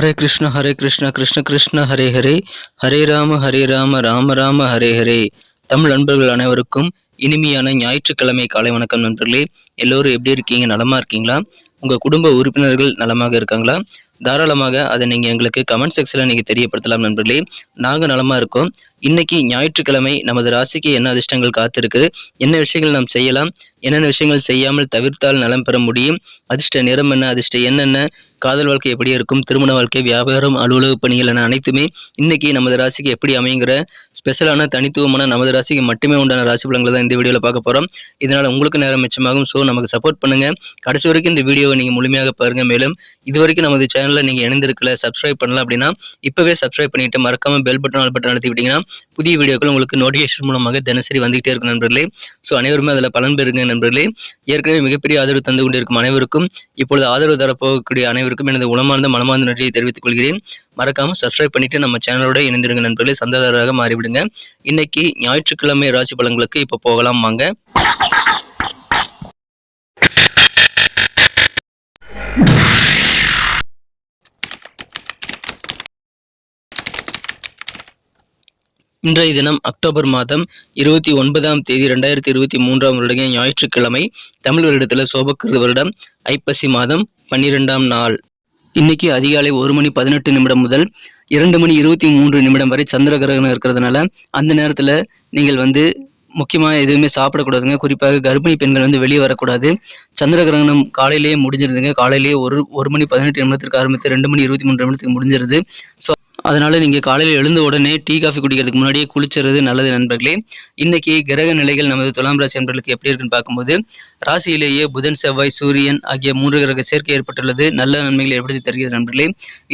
ஹரே கிருஷ்ண ஹரே கிருஷ்ண கிருஷ்ண கிருஷ்ண ஹரே ஹரே ஹரே ராம ஹரே ராம ராம ராம ஹரே ஹரே தமிழ் நண்பர்கள் அனைவருக்கும் இனிமையான ஞாயிற்றுக்கிழமை காலை வணக்கம் நண்பர்களே. எல்லோரும் எப்படி இருக்கீங்க? நலமா இருக்கீங்களா? உங்க குடும்ப உறுப்பினர்கள் நலமாக இருக்காங்களா? தாராளமாக அதை நீங்கள் எங்களுக்கு கமெண்ட் செக்ஷனில் நீங்கள் தெரியப்படுத்தலாம் நண்பர்களே. நாங்க நலமா இருக்கோம். இன்னைக்கு ஞாயிற்றுக்கிழமை நமது ராசிக்கு என்ன அதிர்ஷ்டங்கள் காத்திருக்கு என்ன விஷயங்கள் நாம் செய்யலாம்? என்னென்ன விஷயங்கள் செய்யாமல் தவிர்த்தால் நலம் பெற முடியும்? அதிர்ஷ்ட நிறம் என்ன? அதிர்ஷ்ட என்னென்ன காதல் வாழ்க்கை எப்படி இருக்கும்? திருமண வாழ்க்கை வியாபாரம் அலுவலக பணிகள் என அனைத்துமே இன்னைக்கு நமது ராசிக்கு எப்படி அமைங்கிற ஸ்பெஷலான தனித்துவமான நமது ராசிக்கு மட்டுமே உண்டான ராசி பலன்களை தான் இந்த வீடியோவில் பார்க்க போகிறோம் இதனால் உங்களுக்கு நேரம் மிச்சமாகும். ஸோ நமக்கு சப்போர்ட் பண்ணுங்கள் கடைசி வரைக்கும் இந்த வீடியோவை நீங்கள் முழுமையாக பாருங்கள் மேலும் இது வரைக்கும் நமது சேனலில் நீங்கள் இணைந்திருக்கல சப்ஸ்கிரைப் பண்ணலாம் அப்படின்னா இப்போவே சப்ஸ்கிரைப் பண்ணிவிட்டு மறக்காமல் பெல் பட்டன் ஆல் பட்டன் அழுத்தி விட்டிங்கன்னா புதிய வீடியோக்கள் உங்களுக்கு நோட்டிஃபிகேஷன் மூலமாக தினசரி வந்துகிட்டே இருக்கும் நண்பர்களே. ஸோ அனைவருமே அதில் பலன் பெறுங்க. நண்பர்களே ஏற்கனவே மிகப்பெரிய ஆதரவு தந்து கொண்டிருக்கும் அனைவருக்கும் இப்பொழுது ஆதரவு தரப்போகக்கூடிய அனைவருக்கும் எனது உளமார்ந்த மனமார்ந்த நன்றியை தெரிவித்துக் கொள்கிறேன். மறக்காமல் சப்ஸ்கிரைப் பண்ணிட்டு நம்ம சேனலோட இணைந்திருங்க நண்பர்களே சந்தாதாரராக மாறிவிடுங்க. இன்னைக்கு ஞாயிற்றுக்கிழமை ராசி பலன்களுக்கு இப்போ போகலாம் வாங்க. இன்றைய தினம் அக்டோபர் மாதம் இருபத்தி ஒன்பதாம் தேதி ரெண்டாயிரத்தி இருபத்தி மூன்றாம் வருடைய ஞாயிற்றுக்கிழமை தமிழ் வருடத்தில் சோபக்கிருத வருடம் ஐப்பசி மாதம் பன்னிரெண்டாம் நாள். இன்னைக்கு அதிகாலை ஒரு மணி பதினெட்டு நிமிடம் முதல் இரண்டு மணி இருபத்தி மூன்று நிமிடம் வரை சந்திர கிரகணம் இருக்கிறதுனால அந்த நேரத்தில் நீங்கள் வந்து முக்கியமாக எதுவுமே சாப்பிடக்கூடாதுங்க. குறிப்பாக கர்ப்பிணி பெண்கள் வந்து வெளியே வரக்கூடாது. சந்திர கிரகணம் காலையிலேயே முடிஞ்சிருதுங்க. காலையிலேயே ஒரு ஒரு மணி பதினெட்டு நிமிடத்திற்கு ஆரம்பித்து ரெண்டு மணி இருபத்தி மூணு நிமிடத்துக்கு முடிஞ்சிருது. ஸோ அதனால நீங்கள் காலையில் எழுந்த உடனே டீ காஃபி குடிக்கிறதுக்கு முன்னாடியே குளிச்சுறது நல்லது நண்பர்களே. இன்னைக்கு கிரக நிலைகள் நமது துலாம் ராசி நண்பர்களுக்கு எப்படி இருக்குன்னு பார்க்கும்போது ராசியிலேயே புதன் செவ்வாய் சூரியன் ஆகிய மூன்று கிரக சேர்க்கை ஏற்பட்டுள்ளது. நல்ல நன்மைகளை ஏற்படுத்தி தருகிறது நண்பர்களே.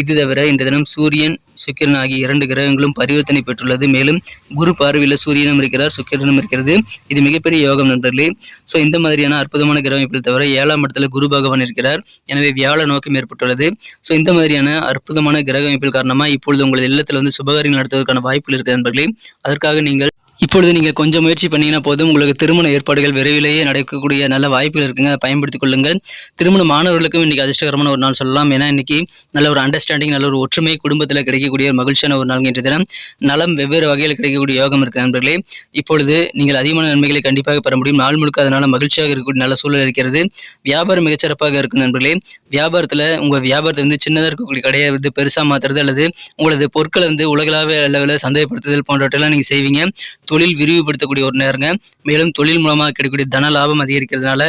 இது தவிர இந்த தினம் சூரியன் சுக்கிரன் ஆகிய இரண்டு கிரகங்களும் பரிவர்த்தனை பெற்றுள்ளது. மேலும் குரு பார்வையில் சூரியனும் இருக்கிறார் சுக்கிரனும் இருக்கிறது. இது மிகப்பெரிய யோகம் நண்பர்களே. ஸோ இந்த மாதிரியான அற்புதமான கிரக அமைப்பில் தவிர ஏழாம் இடத்துல குரு பகவான் இருக்கிறார். எனவே வியாழ நோக்கம் ஏற்பட்டுள்ளது. ஸோ இந்த மாதிரியான அற்புதமான கிரக அமைப்பில் காரணமாக இப்பொழுது உங்களது இல்லத்தில் வந்து சுபகாரியங்கள் நடத்துவதற்கான வாய்ப்புகள் இருக்குது நண்பர்களே. அதற்காக நீங்கள் இப்பொழுது நீங்கள் கொஞ்சம் முயற்சி பண்ணீங்கன்னா போதும். உங்களுக்கு திருமண ஏற்பாடுகள் விரைவிலேயே நடக்கக்கூடிய நல்ல வாய்ப்புகள் இருக்குங்க. அதை பயன்படுத்திக் கொள்ளுங்கள். திருமண மாணவர்களுக்கும் இன்றைக்கி அதிர்ஷ்டகரமான ஒரு நாள் சொல்லலாம். ஏன்னா இன்னைக்கு நல்ல ஒரு அண்டர்ஸ்டாண்டிங் நல்ல ஒரு ஒற்றுமை குடும்பத்தில் கிடைக்கக்கூடிய ஒரு மகிழ்ச்சியான ஒரு நாள் இன்றைய தினம். நலம் வெவ்வேறு வகையில் கிடைக்கக்கூடிய யோகம் இருக்கு நண்பர்களே. இப்பொழுது நீங்கள் அதிகமான நன்மைகளை கண்டிப்பாக பெற முடியும். நாள் முழுக்க அதனால் மகிழ்ச்சியாக இருக்கக்கூடிய நல்ல சூழல் இருக்கிறது. வியாபாரம் மிகச்சிறப்பாக இருக்கும் நண்பர்களே. வியாபாரத்தில் உங்கள் வியாபாரத்தை வந்து சின்னதாக இருக்கக்கூடிய கடையை வந்து பெருசாக மாற்றுறது அல்லது உங்களது பொருட்களை வந்து உலகளாவிய அளவில் சந்தைப்படுத்துதல் போன்றவற்றெல்லாம் நீங்கள் செய்வீங்க. தொழில் விரிவுபடுத்தக்கூடிய ஒரு நேரங்க. மேலும் தொழில் மூலமாக கிடைக்கக்கூடிய தன லாபம் அதிகரிக்கிறதுனால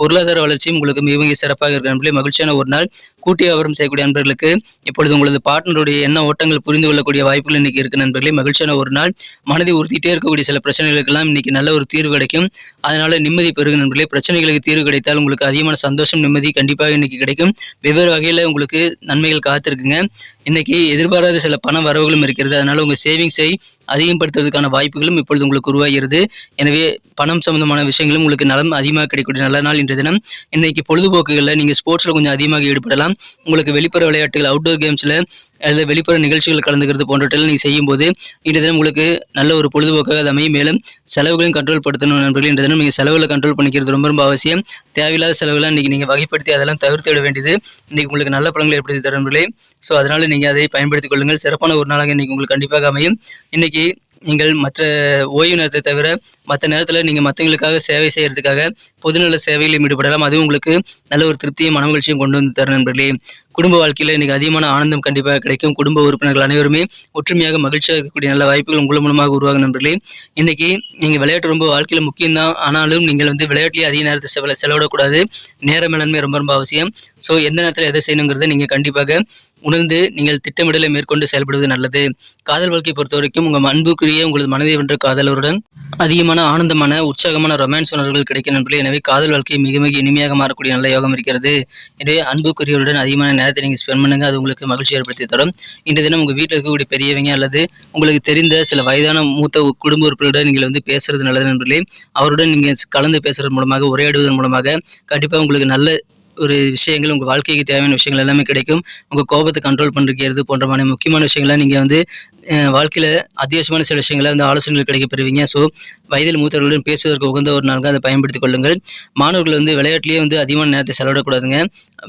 பொருளாதார வளர்ச்சியும் உங்களுக்கு மிக மிக சிறப்பாக இருக்க மகிழ்ச்சியான ஒரு நாள். கூட்டி வியாபாரம் செய்யக்கூடிய நண்பர்களுக்கு இப்பொழுது உங்களது பார்ட்னருடைய என்ன ஓட்டங்கள் புரிந்து கொள்ளக்கூடிய வாய்ப்புகள் இன்னைக்கு இருக்கு நண்பர்களே. மகிழ்ச்சியான ஒரு நாள். மனதை உறுத்திட்டே இருக்கக்கூடிய சில பிரச்சனைகளுக்கெல்லாம் இன்னைக்கு நல்ல ஒரு தீர்வு கிடைக்கும். அதனால நிம்மதி பெருகு நண்பர்களே. பிரச்சனைகளுக்கு தீர்வு கிடைத்தால் உங்களுக்கு அதிகமான சந்தோஷம் நிம்மதி கண்டிப்பாக இன்னைக்கு கிடைக்கும். வெவ்வேறு வகையில் உங்களுக்கு நன்மைகள் காத்திருக்குங்க. இன்னைக்கு எதிர்பாராத சில பண வரவுகளும் இருக்கிறது. அதனால உங்க சேவிங்ஸை அதிகப்படுத்துவதற்கான வாய்ப்புகளும் இப்பொழுது உங்களுக்கு உருவாகிறது. எனவே பணம் சம்பந்தமான விஷயங்களும் உங்களுக்கு நலம் அதிகமாக கிடைக்கக்கூடிய நல்ல நாள் இன்றைய தினம். இன்னைக்கு பொழுதுபோக்குகளில் நீங்கள் ஸ்போர்ட்ஸில் கொஞ்சம் அதிகமாக ஈடுபடலாம். உங்களுக்கு வெளிப்புற விளையாட்டுகள் அவுட்டோர் கேம்ஸில் அல்லது வெளிப்புற நிகழ்ச்சிகள் கலந்துக்கிறது போன்றவற்றில் நீங்கள் செய்யும்போது இன்றைய தினம் உங்களுக்கு நல்ல ஒரு பொழுதுபோக்காக அது அமையும். மேலும் செலவுகளையும் கண்ட்ரோல் படுத்தணும் நண்பர்கள். இன்றைய தினம் நீங்கள் செலவுகளை கண்ட்ரோல் பண்ணிக்கிறது ரொம்ப ரொம்ப அவசியம். தேவையில்லாத செலவுகளை இன்றைக்கி நீங்கள் வகைப்படுத்தி அதெல்லாம் தவிர்த்து விட வேண்டியது. இன்றைக்கி உங்களுக்கு நல்ல பலன்களை ஏற்படுத்தி தரும் நண்பர்களே? ஸோ அதனால் நீங்கள் அதை பயன்படுத்திக் கொள்ளுங்கள். சிறப்பான ஒரு நாளாக இன்றைக்கி உங்களுக்கு கண்டிப்பாக அமையும். இன்றைக்கி நீங்கள் மற்ற ஓய்வு நேரத்தை தவிர மற்ற நேரத்தில் நீங்கள் மற்றவங்களுக்காக சேவை செய்கிறதுக்காக பொதுநல சேவைகளையும் ஈடுபடலாம். அதுவும் உங்களுக்கு நல்ல ஒரு திருப்தியும் மனமகிழ்ச்சியும் கொண்டு வந்து தரும் நண்பர்களே. குடும்ப வாழ்க்கையில் இன்னைக்கு அதிகமான ஆனந்தம் கண்டிப்பாக கிடைக்கும். குடும்ப உறுப்பினர்கள் அனைவருமே ஒற்றுமையாக மகிழ்ச்சியாக இருக்கக்கூடிய நல்ல வாய்ப்புகள் உங்கள் மூலமாக உருவாகும் நண்பர்களே. இன்னைக்கு நீங்கள் விளையாட்டு ரொம்ப வாழ்க்கையில் முக்கியம்தான். ஆனாலும் நீங்கள் வந்து விளையாட்டிலே அதிக நேரத்தை செலவு செலவிடக்கூடாது. நேர மேலாண்மை ரொம்ப ரொம்ப அவசியம். ஸோ எந்த நேரத்தில் எதை செய்யணுங்கிறத நீங்கள் கண்டிப்பாக உணர்ந்து நீங்கள் திட்டமிடலை மேற்கொண்டு செயல்படுவது நல்லது. காதல் வாழ்க்கை பொறுத்த வரைக்கும் உங்கள் அன்புக்குரிய உங்களது மனதை வென்ற காதலருடன் அதிகமான ஆனந்தமான உற்சாகமான ரொமான்ஸ் உணர்வுகள் கிடைக்கும் நண்பர்களே. எனவே காதல் வாழ்க்கை மிக மிக இனிமையாக மாறக்கூடிய நல்ல யோகம் இருக்கிறது. எனவே அன்புக்குரியவருடன் அதிகமான நேரத்தை நீங்கள் ஸ்பெண்ட் பண்ணுங்கள் அது உங்களுக்கு மகிழ்ச்சி ஏற்படுத்தி தரும். இந்த தினம் உங்கள் வீட்டில் இருக்கக்கூடிய பெரியவங்க அல்லது உங்களுக்கு தெரிந்த சில வயதான மூத்த குடும்ப உறுப்பினருடன் நீங்கள் வந்து பேசுறது நல்லது நண்பர்களே. அவருடன் நீங்கள் கலந்து பேசுறது மூலமாக உரையாடுவதன் மூலமாக கண்டிப்பாக உங்களுக்கு நல்ல ஒரு விஷயங்கள் உங்கள் வாழ்க்கைக்கு தேவையான விஷயங்கள் எல்லாமே கிடைக்கும். உங்கள் கோபத்தை கண்ட்ரோல் பண்ணுறது போன்றமான முக்கியமான விஷயங்களை நீங்கள் வந்து வாழ்க்கையில் அத்தியாவசியமான சில விஷயங்களை வந்து ஆலோசனைகள் கிடைக்க பெறுவீங்க ஸோ வயதில் மூத்தவர்களுடன் பேசுவதற்கு உகந்த ஒரு நாளாக அதை பயன்படுத்திக் கொள்ளுங்கள். மாணவர்கள் வந்து விளையாட்டுலேயே வந்து அதிகமான நேரத்தை செலவிடக்கூடாதுங்க.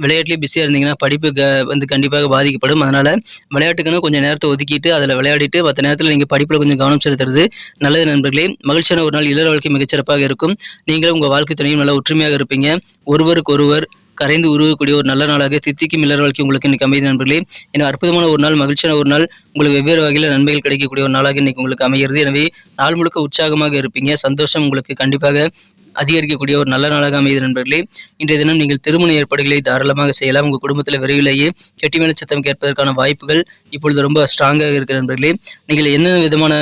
விளையாட்டுலேயே பிஸியாக இருந்தீங்கன்னா படிப்பு க வந்து கண்டிப்பாக பாதிக்கப்படும். அதனால் விளையாட்டுக்குன்னு கொஞ்சம் நேரத்தை ஒதுக்கிட்டு அதில் விளையாடிட்டு மற்ற நேரத்தில் நீங்கள் படிப்பில் கொஞ்சம் கவனம் செலுத்துறது நல்லது நண்பர்களே. மகிழ்ச்சியான ஒரு நாள் இளர் வாழ்க்கை மிகச்சிறப்பாக இருக்கும். நீங்களும் உங்கள் வாழ்க்கை துணையும் நல்லா ஒற்றுமையாக இருப்பீங்க. ஒருவருக்கு ஒருவர் கரைந்து உருவக்கூடிய ஒரு நல்ல நாளாக தித்திக்கும் இளர் வாழ்க்கை உங்களுக்கு இன்னைக்கு அமைதி நண்பர்களே. ஏன்னா அற்புதமான ஒரு நாள் மகிழ்ச்சியான ஒரு நாள். உங்களுக்கு வெவ்வேறு வகையில் நன்மைகள் கிடைக்கக்கூடிய ஒரு நாளாக இன்னைக்கு உங்களுக்கு அமைகிறது. எனவே நாள் முழுக்க உற்சாகமாக இருப்பீங்க. சந்தோஷம் உங்களுக்கு கண்டிப்பாக அதிகரிக்கக்கூடிய ஒரு நல்ல நாளாக அமைது நண்பர்களே. இன்றைய தினம் நீங்கள் திருமண ஏற்பாடுகளை தாராளமாக செய்யலாம். உங்கள் குடும்பத்தில் விரைவிலேயே கெட்டிமேல சத்தம் கேட்பதற்கான வாய்ப்புகள் இப்பொழுது ரொம்ப ஸ்ட்ராங்காக இருக்கிற நண்பர்களே. நீங்கள் என்ன விதமான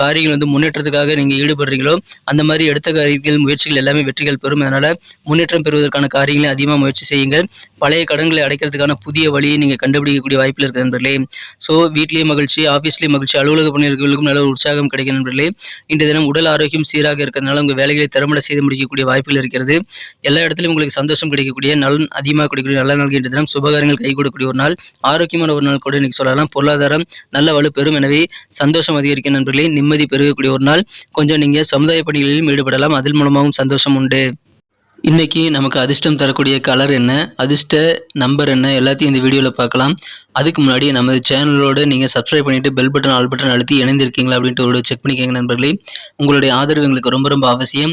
காரியங்கள் வந்து முன்னேற்றத்துக்காக நீங்கள் ஈடுபடுறீங்களோ அந்த மாதிரி எடுத்த காரியங்கள் முயற்சிகள் எல்லாமே வெற்றிகள் பெறும். அதனால் முன்னேற்றம் பெறுவதற்கான காரியங்களை அதிகமாக முயற்சி செய்யுங்கள். பழைய கடன்களை அடைக்கிறதுக்கான புதிய வழியை நீங்கள் கண்டுபிடிக்கக்கூடிய வாய்ப்பில் இருக்கிற நண்பர்களே. ஸோ வீட்லேயே மகிழ்ச்சி ஆஃபீஸ்லேயே மகிழ்ச்சி அலுவலக பணியாளர்களுக்கும் நல்ல உற்சாகம் கிடைக்கும் நண்பர்களே. இன்றைய தினம் உடல் ஆரோக்கியம் சீராக இருக்கிறதுனால உங்கள் வேலைகளை திறம்பட செய்து முடிக்கக்கூடிய வாய்ப்புகள் இருக்கிறது. எல்லா இடத்துலையும் உங்களுக்கு சந்தோஷம் கிடைக்கக்கூடிய நலன் அதிகமாக கிடைக்கக்கூடிய நல்ல நாள் இன்றைய தினம் சுபகாரங்கள் கை கொடுக்கக்கூடிய ஒரு நாள். ஆரோக்கியமான ஒரு நாள் கூட இன்னைக்கு சொல்லலாம். பொருளாதாரம் நல்ல வலு பெறும். எனவே சந்தோஷம் அதிகரிக்கும் நண்பர்களே நிம்மதி பெருகக்கூடிய ஒரு நாள். கொஞ்சம் நீங்கள் சமுதாய பணிகளிலும் ஈடுபடலாம். அதன் மூலமாகவும் சந்தோஷம் உண்டு. இன்னைக்கு நமக்கு அதிர்ஷ்டம் தரக்கூடிய கலர் என்ன? அதிர்ஷ்ட நம்பர் என்ன? எல்லாத்தையும் இந்த வீடியோவில் பார்க்கலாம். அதுக்கு முன்னாடி நமது சேனலோடு நீங்கள் சப்ஸ்கிரைப் பண்ணிவிட்டு பெல் பட்டன் ஆல் பட்டன் அழுத்தி இணைந்திருக்கீங்களா அப்படின்ட்டு ஒரு செக் பண்ணிக்கோங்க நண்பர்களே. உங்களுடைய ஆதரவு எங்களுக்கு ரொம்ப ரொம்ப அவசியம்.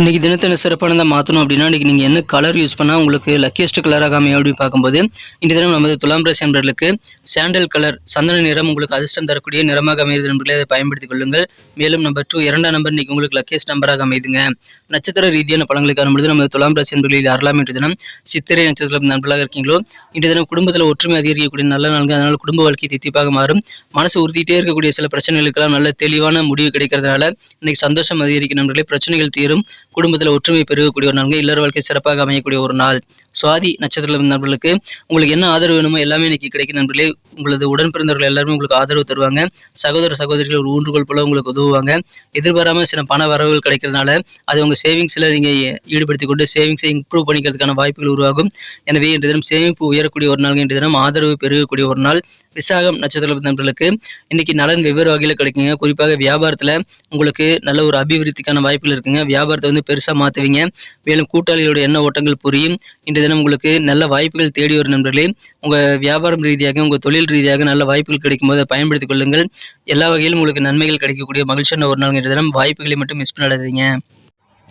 இன்றைக்கி தினத்தின சிறப்பானதாக மாற்றணும் அப்படின்னா இன்றைக்கி நீங்கள் என்ன கலர் யூஸ் பண்ணால் உங்களுக்கு லக்கியஸ்ட் கலராக அமையும் அப்படின்னு பார்க்கும்போது இந்த தினம் நமது துலாம் ராசி நண்பர்களுக்கு சாண்டல் கலர் சந்தன நிறம் உங்களுக்கு அதிர்ஷ்டம் தரக்கூடிய நிறமாக அமைகிறது நண்பர்களே அதை பயன்படுத்திக் கொள்ளுங்கள். மேலும் நம்பர் டூ இரண்டாம் நம்பர் இன்றைக்கி உங்களுக்கு லக்கியஸ்ட் நம்பராக அமைதுங்க. நட்சத்திர ரீதியான பழங்களுக்கான காணும்பொழுது நமது துலாம் ராசி நண்பர்களில் அறலாம் இன்று தினம் சித்திரை நட்சத்திரம் நண்பர்களாக இருக்கீங்களோ இன்றைய தினம் குடும்பத்தில் ஒற்றுமை அதிகரிக்கக்கூடிய நல்ல நாள்கள் அதனால் குடும்ப வாழ்க்கை தித்திப்பாக மாறும். மனசு உறுத்திட்டே இருக்கக்கூடிய சில பிரச்சனைகளுக்கெல்லாம் நல்ல தெளிவான முடிவு கிடைக்கிறதுனால இன்னைக்கு சந்தோஷம் அதிகரிக்கும் நண்பர்களே பிரச்சனைகள் தீரும். குடும்பத்தில் ஒற்றுமை பெருகக்கூடிய ஒரு நாள் இல்லற வாழ்க்கை சிறப்பாக அமையக்கூடிய ஒரு நாள். சுவாதி நட்சத்திரம் நண்பர்களுக்கு உங்களுக்கு என்ன ஆதரவு வேணுமோ எல்லாமே இன்னைக்கு கிடைக்கும் நண்பர்களே. உங்களது உடன் பிறந்தவர்கள் எல்லாருமே உங்களுக்கு ஆதரவு தருவாங்க. சகோதர சகோதரிகள் ஒரு ஊன்றுகோல் போல உங்களுக்கு உதவுவாங்க. எதிர்பாராமல் சில பண வரவுகள் கிடைக்கிறதுனால அதை உங்கள் சேவிங்ஸில் நீங்கள் ஈடுபடுத்தி கொண்டு சேவிங்ஸை இம்ப்ரூவ் பண்ணிக்கிறதுக்கான வாய்ப்புகள் உருவாகும். எனவே இன்று தினம் சேமிப்பு உயரக்கூடிய ஒரு நாள். இன்று தினம் ஆதரவு பெருகக்கூடிய ஒரு நாள். விசாகம் நட்சத்திர நண்பர்களுக்கு இன்னைக்கு நலன் வெவ்வேறு வகையில் கிடைக்குங்க. குறிப்பாக வியாபாரத்தில் உங்களுக்கு நல்ல ஒரு அபிவிருத்திக்கான வாய்ப்புகள் இருக்குங்க. வியாபாரத்தை வந்து பெருசாக மாற்றுவீங்க மேலும் கூட்டாளிகளோட எண்ண ஓட்டங்கள் புரியும். இன்று தினம் உங்களுக்கு நல்ல வாய்ப்புகள் தேடி வரும் நண்பர்களே. உங்கள் வியாபாரம் ரீதியாக உங்கள் தொழில் ரீதியாக நல்ல வாய்ப்புகள் கிடைக்கும் போது பயன்படுத்திக் கொள்ளுங்கள். எல்லா வகையிலும் உங்களுக்கு நன்மைகள் கிடைக்கக்கூடிய மகிழ்ச்சியான ஒரு நாள் இன்றைய தினம். வாய்ப்புகளை மட்டும் மிஸ் பண்ணாதீங்க.